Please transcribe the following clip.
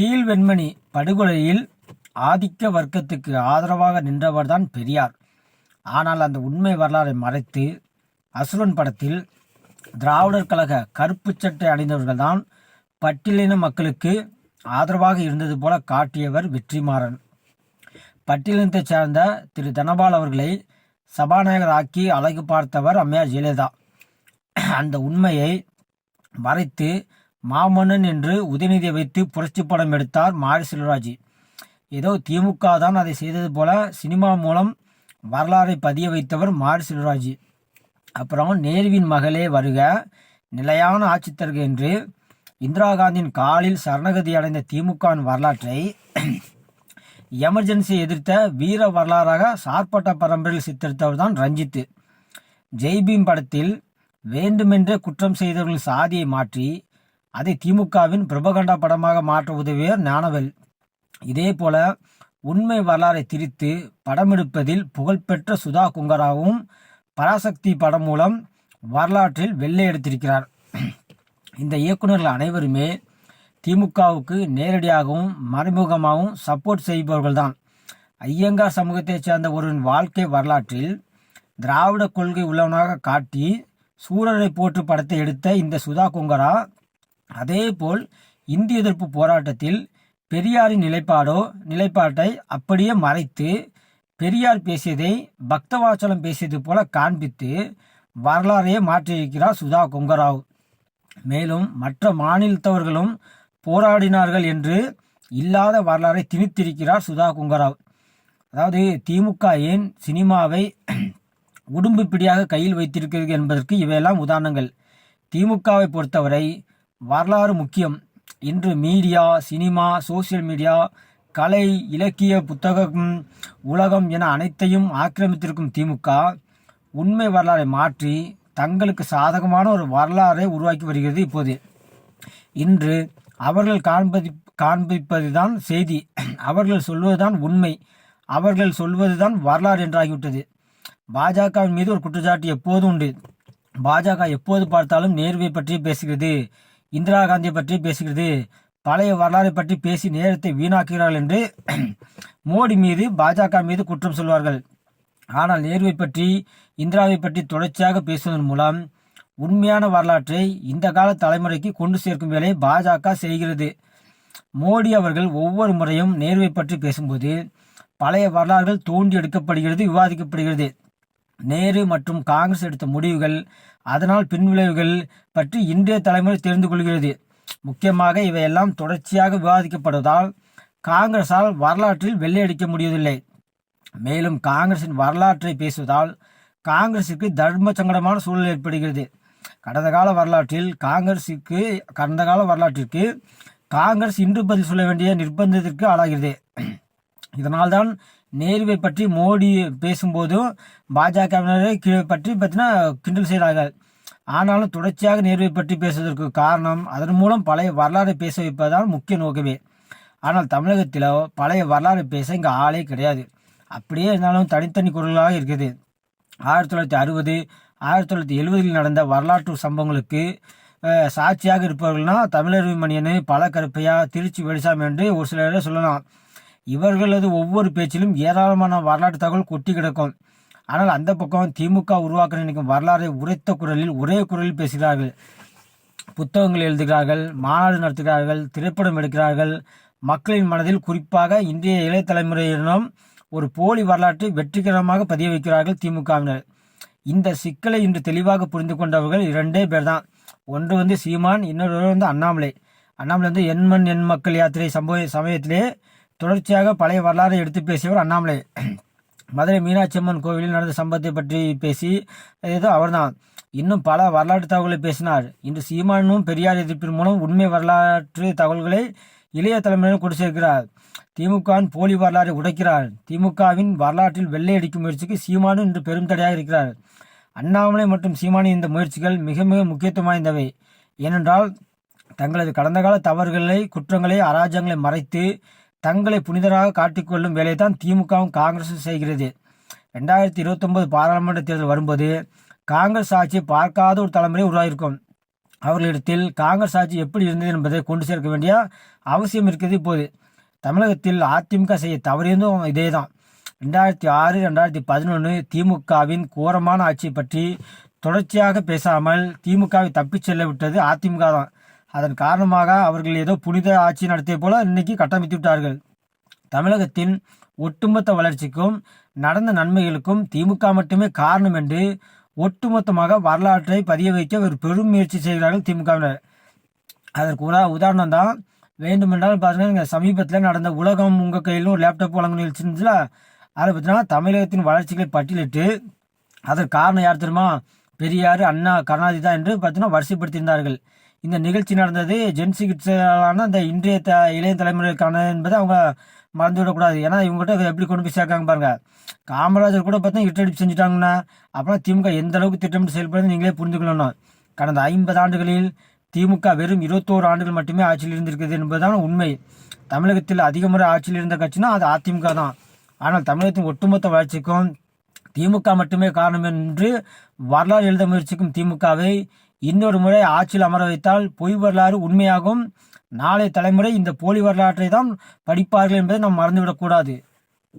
கீழ்வெண்மணி படுகொலையில் ஆதிக்க வர்க்கத்துக்கு ஆதரவாக நின்றவர்தான் பெரியார். ஆனால் அந்த உண்மை வரலாறை மறைத்து அசுரன் படத்தில் திராவிடர் கழக கருப்பு சட்டை அணிந்தவர்கள்தான் பட்டியலின மக்களுக்கு ஆதரவாக இருந்தது போல காட்டியவர் வெற்றிமாறன். பட்டியலினத்தைச் சேர்ந்த திரு. தனபால் அவர்களை சபாநாயகர் ஆக்கி அழகு பார்த்தவர் அம்மையார் ஜெயலலிதா. அந்த உண்மையை மறைத்து மாமன்னன் என்று உதயநிதியை வைத்து புரட்சி படம் எடுத்தார் மாரி செல்வராஜ். ஏதோ திமுக தான் அதை செய்தது போல சினிமா மூலம் வரலாறை பதிய வைத்தவர் மாரி செல்வராஜ். அப்புறம் நேருவின் மகளே வருக நிலையான ஆட்சி தருக என்று இந்திரா காந்தியின் காலில் சரணகதி அடைந்த திமுகவின் வரலாற்றை எமர்ஜென்சி எதிர்த்த வீர வரலாறாக சார்பட்ட பரம்பரையில் சித்தரித்தவர் தான் ரஞ்சித் ஜெய்பீம் படத்தில் வேண்டுமென்றே குற்றம் செய்தவர்களின் சாதியை மாற்றி அதை திமுகவின் பிரபகண்டா படமாக மாற்ற உதவியவர் ஞானவேல். இதே போல உண்மை வரலாறை திரித்து படமெடுப்பதில் புகழ்பெற்ற சுதா குங்கராவும் பராசக்தி படம் மூலம் வரலாற்றில் வெள்ளை எடுத்திருக்கிறார். இந்த இயக்குநர்கள் அனைவருமே திமுகவுக்கு நேரடியாகவும் மறைமுகமாகவும் சப்போர்ட் செய்பவர்கள்தான் ஐயங்கார் சமூகத்தைச் சேர்ந்த ஒருவரின் வாழ்க்கை வரலாற்றில் திராவிட கொள்கை உள்ளவனாக காட்டி சூரரை போற்று படத்தை எடுத்த இந்த சுதா குங்கரா அதேபோல் இந்திய எதிர்ப்பு போராட்டத்தில் பெரியாரின் நிலைப்பாடோ நிலைப்பாட்டை அப்படியே மறைத்து பெரியார் பேசியதை பக்தவாச்சலம் பேசியது போல காண்பித்து வரலாறையே மாற்றியிருக்கிறார் சுதா கொங்கராவ். மேலும் மற்ற மாநிலத்தவர்களும் போராடினார்கள் என்று இல்லாத வரலாறை திணித்திருக்கிறார் சுதா குங்கராவ். அதாவது திமுக ஏன் சினிமாவை உடும்பு பிடியாக கையில் வைத்திருக்கிறது என்பதற்கு இவையெல்லாம் உதாரணங்கள். திமுகவை பொறுத்தவரை வரலாறு முக்கியம். இன்று மீடியா சினிமா சோசியல் மீடியா கலை இலக்கிய புத்தகம் உலகம் என அனைத்தையும் ஆக்கிரமித்திருக்கும் திமுக உண்மை வரலாறை மாற்றி தங்களுக்கு சாதகமான ஒரு வரலாறை உருவாக்கி வருகிறது இப்போது. இன்று அவர்கள் காண்பதி காண்பிப்பதுதான் செய்தி. அவர்கள் சொல்வதுதான் உண்மை. அவர்கள் சொல்வதுதான் வரலாறு என்றாகிவிட்டது. பாஜகவின் மீது ஒரு குற்றச்சாட்டு எப்போதும் உண்டு? பாஜக எப்போது பார்த்தாலும் நேர்வை பற்றி பேசுகிறது. இந்திரா காந்தியை பற்றி பேசுகிறது. பழைய வரலாறை பற்றி பேசி நேரத்தை வீணாக்குகிறார்கள் என்று மோடி மீது பாஜக மீது குற்றம் சொல்வார்கள். ஆனால் நேருவை பற்றி இந்திராவை பற்றி தொடர்ச்சியாக பேசுவதன் மூலம் உண்மையான வரலாற்றை இந்த கால தலைமுறைக்கு கொண்டு சேர்க்கும் வேலை பாஜக செய்கிறது. மோடி அவர்கள் ஒவ்வொரு முறையும் நேருவை பற்றி பேசும்போது பழைய வரலாறுகள் தோண்டி எடுக்கப்படுகிறது விவாதிக்கப்படுகிறது. நேரு மற்றும் காங்கிரஸ் எடுத்த முடிவுகள் அதனால் பின்விளைவுகள் பற்றி இன்றைய தலைமுறை தெரிந்து கொள்கிறது. முக்கியமாக இவையெல்லாம் தொடர்ச்சியாக விவாதிக்கப்படுவதால் காங்கிரஸால் வரலாற்றில் வெள்ளையடிக்க முடியவில்லை. மேலும் காங்கிரசின் வரலாற்றை பேசுவதால் காங்கிரசுக்கு தர்ம சங்கடமான சூழல் ஏற்படுகிறது. கடந்த கால வரலாற்றில் காங்கிரசுக்கு கடந்த கால வரலாற்றிற்கு காங்கிரஸ் இன்று பதில் சொல்ல வேண்டிய நிர்பந்தத்திற்கு ஆளாகிறது. இதனால்தான் நேருவை பற்றி மோடி பேசும்போதும் பாஜகவினரை பற்றி பார்த்தீங்கன்னா கிண்டல் செய்கிறார்கள். ஆனாலும் தொடர்ச்சியாக நேருவை பற்றி பேசுவதற்கு காரணம் அதன் மூலம் பழைய வரலாறை பேச வைப்பதுதான் முக்கிய நோக்கமே. ஆனால் தமிழகத்தில் பழைய வரலாறு பேச இங்கே ஆளே கிடையாது. அப்படியே இருந்தாலும் தனித்தனி குரலாக இருக்குது. ஆயிரத்தி தொள்ளாயிரத்தி அறுபது ஆயிரத்தி தொள்ளாயிரத்தி எழுபதில் நடந்த வரலாற்று சம்பவங்களுக்கு சாட்சியாக இருப்பவர்கள்னா தமிழறிவு மணியனு பல கருப்பையா திருச்சி வெளிசாமி என்று ஒரு சிலரை சொல்லலாம். இவர்களது ஒவ்வொரு பேச்சிலும் ஏராளமான வரலாற்று தகவல் கொட்டி கிடக்கும். ஆனால் அந்த பக்கம் திமுக உருவாக்க நினைக்கும் வரலாறை உரைத்த குரலில் ஒரே குரலில் பேசுகிறார்கள். புத்தகங்கள் எழுதுகிறார்கள் மாநாடு நடத்துகிறார்கள் திரைப்படம் எடுக்கிறார்கள். மக்களின் மனதில் குறிப்பாக இன்றைய இளைய தலைமுறையினரும் ஒரு போலி வரலாற்றை வெற்றிகரமாக பதிய வைக்கிறார்கள் திமுகவினர். இந்த சிக்கலை இன்று தெளிவாக புரிந்து கொண்டவர்கள் இரண்டே பேர் தான் ஒன்று வந்து சீமான் இன்னொரு வந்து அண்ணாமலை. அண்ணாமலை வந்து எண்மண் எண் மக்கள் யாத்திரை சம்பவ சமயத்திலே தொடர்ச்சியாக பழைய வரலாறை எடுத்து பேசியவர் அண்ணாமலை. மதுரை மீனாட்சி அம்மன் கோவிலில் நடந்த சம்பவத்தை பற்றி பேசி ஏதோ அவர்தான். இன்னும் பல வரலாற்று தகவல்களை பேசினார். இன்று சீமானும் பெரியார் எதிர்ப்பின் மூலம் உண்மை வரலாற்று தகவல்களை இளைய தலைமுறையினர் கொண்டு சேர்க்கிறார். திமுகவின் போலி வரலாறை உடைக்கிறார். திமுகவின் வரலாற்றில் வெள்ளை அடிக்கும் முயற்சிக்கு சீமானு இன்று பெரும் தடையாக இருக்கிறார். அண்ணாமலை மற்றும் சீமானின் இந்த முயற்சிகள் மிக மிக முக்கியத்துவம் வாய்ந்தவை. ஏனென்றால் தங்களது கடந்த கால தவறுகளை குற்றங்களை அராஜகங்களை மறைத்து தங்களை புனிதராக காட்டிக்கொள்ளும் வேலையை தான் திமுகவும் காங்கிரஸும் செய்கிறது. ரெண்டாயிரத்தி இருபத்தொன்பது பாராளுமன்ற தேர்தல் வரும்போது காங்கிரஸ் ஆட்சியை பார்க்காத ஒரு தலைமுறை உருவாகிருக்கும் அவர்களிடத்தில் காங்கிரஸ் ஆட்சி எப்படி இருந்தது என்பதை கொண்டு சேர்க்க வேண்டிய அவசியம் இருக்கிறது இப்போது. தமிழகத்தில் அதிமுக செய்ய தவறியதும் இதே தான் ரெண்டாயிரத்தி ஆறு ரெண்டாயிரத்தி பதினொன்று திமுகவின் கோரமான ஆட்சியை பற்றி தொடர்ச்சியாக பேசாமல் திமுகவை தப்பிச் செல்ல விட்டது அதிமுக தான் அதன் காரணமாக அவர்கள் ஏதோ புனித ஆட்சி நடத்திய போல இன்னைக்கு கட்டமைத்து விட்டார்கள். தமிழகத்தின் ஒட்டுமொத்த வளர்ச்சிக்கும் நடந்த நன்மைகளுக்கும் திமுக மட்டுமே காரணம் என்று ஒட்டுமொத்தமாக வரலாற்றை பதிய வைக்க ஒரு பெரும் முயற்சி செய்கிறார்கள் திமுகவினர். அதற்கு உதா உதாரணம் தான். வேண்டுமென்றால் பார்த்தீங்கன்னா இங்கே சமீபத்தில் நடந்த உலகம் உங்கள் கையிலும் ஒரு லேப்டாப் வழங்கும் நிகழ்ச்சி இருந்துச்சுல? அதில் பார்த்தீங்கன்னா தமிழகத்தின் வளர்ச்சிகளை பட்டியலிட்டு அதற்கு காரணம் யார் தெரியுமா? பெரியார் அண்ணா கருணாநிதி தான் என்று பார்த்தீங்கன்னா வரிசைப்படுத்தியிருந்தார்கள். இந்த நிகழ்ச்சி நடந்தது ஜென் சிகிச்சையாலான இந்த இன்றைய த இளைய தலைமுறைக்கான என்பதை அவங்க மறந்துவிடக்கூடாது ஏன்னா இவங்ககிட்ட எப்படி கொண்டு போய் சேர்க்காங்க பாருங்கள் காமராஜர் கூட பார்த்தா இட்டடிப்பு செஞ்சுட்டாங்கன்னா அப்புறம் திமுக எந்த அளவுக்கு திட்டமிட்டு செயல்படுறது நீங்களே புரிந்துக்கொள்ளணும். கடந்த ஐம்பது ஆண்டுகளில் திமுக வெறும் இருபத்தோரு ஆண்டுகள் மட்டுமே ஆட்சியில் இருந்திருக்கிறது என்பதுதான் உண்மை. தமிழகத்தில் அதிக முறை ஆட்சியில் இருந்த கட்சினா அது அதிமுக தான். ஆனால் தமிழகத்தின் ஒட்டுமொத்த வளர்ச்சிக்கும் திமுக மட்டுமே காரணம் என்று வரலாறு எழுத முயற்சிக்கும் திமுகவை இன்னொரு முறை ஆட்சியில் அமர வைத்தால் பொய் வரலாறு உண்மையாகும். நாளை தலைமுறை இந்த போலி வரலாற்றை தான் படிப்பார்கள் என்பதை நாம் மறந்துவிடக்கூடாது.